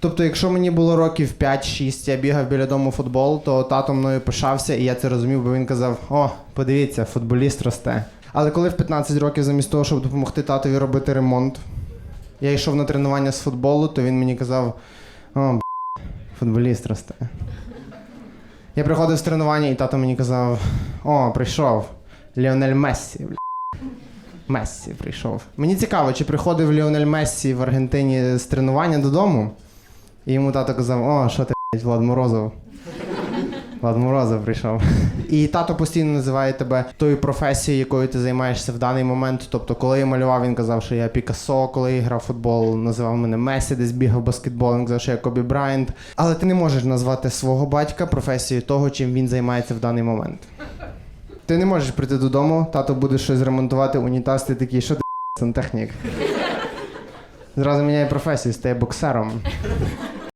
Тобто, якщо мені було років 5-6, я бігав біля дому футбол, то тато мною пишався, і я це розумів, бо він казав: О, подивіться, футболіст росте. Але коли в 15 років, замість того, щоб допомогти татові робити ремонт, я йшов на тренування з футболу, то він мені казав: О, б**, футболіст росте. Я приходив з тренування, і тато мені казав: О, прийшов Ліонель Мессі. бля». Мессі прийшов. Мені цікаво, чи приходив Ліонель Мессі в Аргентині з тренування додому, і йому тато казав: О, що ти, Влад Морозов. Влад Морозов прийшов. І тато постійно називає тебе тою професією, якою ти займаєшся в даний момент. Тобто, коли я малював, він казав, що я Пікассо, коли я грав футбол, називав мене Месі, десь бігав баскетбол, він казав, що я Кобі Брайант. Але ти не можеш назвати свого батька професією того, чим він займається в даний момент. Ти не можеш прийти додому, тато буде щось ремонтувати, унітаз, ти такий, що ти сантехнік. Зразу міняє професію, стає боксером.